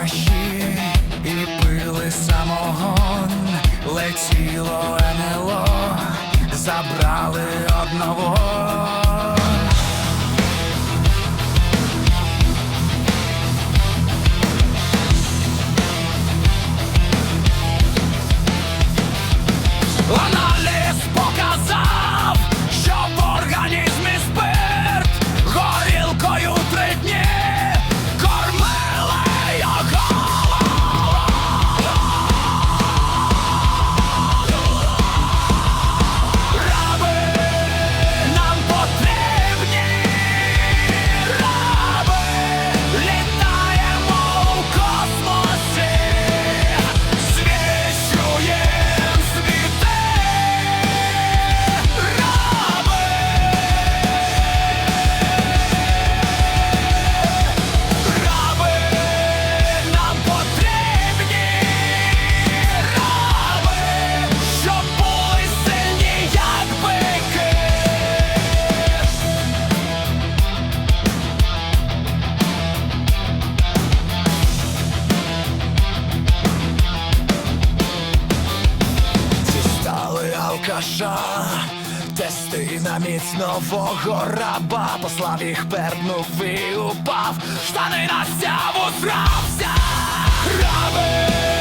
алкаші і пили самогон, летіло НЛО, забрали одного. Алкаша, тести на міць нового раба, послав їх пернув і упав, штани на сяву зрався, раби.